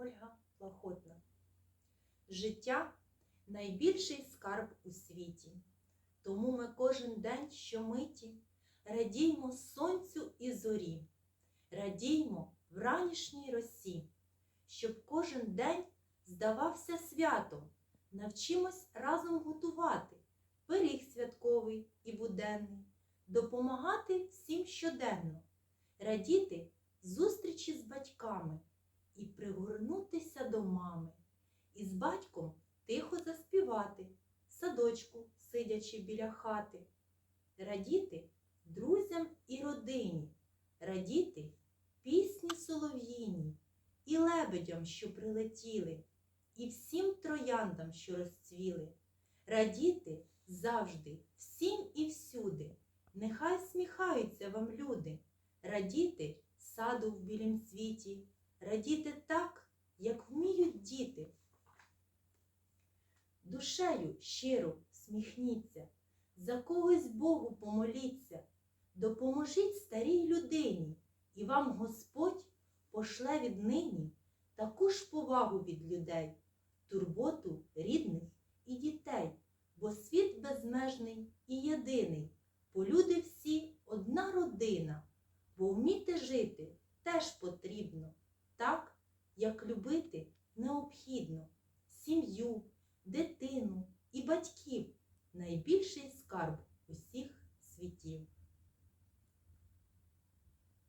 Ольга Лохотна. Життя найбільший скарб у світі. Тому ми кожен день щомиті радіймо сонцю і зорі, радіймо вранішній росі, щоб кожен день здавався святом. Навчимось разом готувати пиріг святковий і буденний, допомагати всім щоденно, радіти зустрічі з батьками і пригорнутися до мами, і з батьком тихо заспівати, садочку, сидячи біля хати, радіти друзям і родині, радіти пісні солов'їні і лебедям, що прилетіли, і всім трояндам, що розцвіли, радіти завжди, всім і всюди. Нехай сміхаються вам люди, радіти саду в білім світі, радіти так, як вміють діти. Душею щиро сміхніться, за когось Богу помоліться, допоможіть старій людині, і вам Господь пошле віднині таку ж повагу від людей, турботу рідних і дітей, бо світ безмежний і єдиний, бо люди всі одна родина, бо вміти жити теж потрібно, як любити необхідно сім'ю, дитину і батьків найбільший скарб усіх світів.